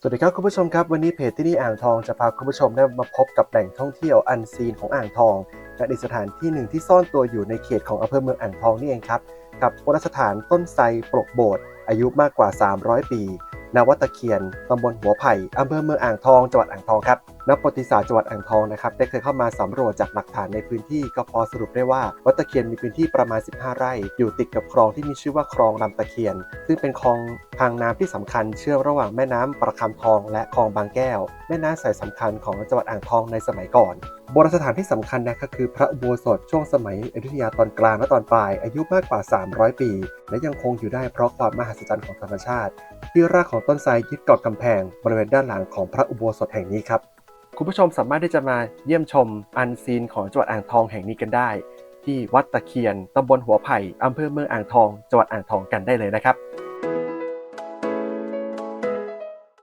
สวัสดีครับคุณผู้ชมครับวันนี้เพจที่นี่อ่างทองจะพาคุณผู้ชมได้มาพบกับแหล่งท่องเที่ยวอันซีนของอ่างทองและอีกสถานที่หนึ่งที่ซ่อนตัวอยู่ในเขตของอำเภอเมืองอ่างทองนี่เองครับกับโบราณสถานต้นไทรปลกโบสถ์อายุมากกว่า 300 ปีนวัตะเคียนตำบลหัวไผ่อำเภอเมืองอ่างทองจังหวัดอ่างทองครับ นักประวัติศาสตร์จังหวัดอ่างทองนะครับได้เคยเข้ามาสำรวจจากหลักฐานในพื้นที่ก็พอสรุปได้ว่าวัดตะเคียนมีพื้นที่ประมาณ 15 ไร่ อยู่ติดกับคลองที่มีชื่อว่าคลองลำตะเคียน ซึ่งเป็นคลองทางน้ำที่สำคัญเชื่อมระหว่างแม่น้ำประคำทองและคลองบางแก้ว แม่น้ำสายสำคัญของจังหวัดอ่างทองในสมัยก่อนโบราณสถานที่สำคัญนะครับคือพระอุโบสถช่วงสมัยอยุธยาตอนกลางและตอนปลาย อายุมากกว่า 300 ปี และยังคงอยู่ได้เพราะความมหัศจรรย์ของธรรมชาติ ที่รากของต้นไทรยึดเกาะกำแพงบริเวณด้านหลังของพระอุโบสถแห่งนี้ครับ คุณผู้ชมสามารถที่จะมาเยี่ยมชมอันซีนของจังหวัดอ่างทองแห่งนี้กันได้ ที่วัดตะเคียนตำบลหัวไผ่อำเภอเมืองอ่างทองจังหวัดอ่างทองกันได้เลยนะครับ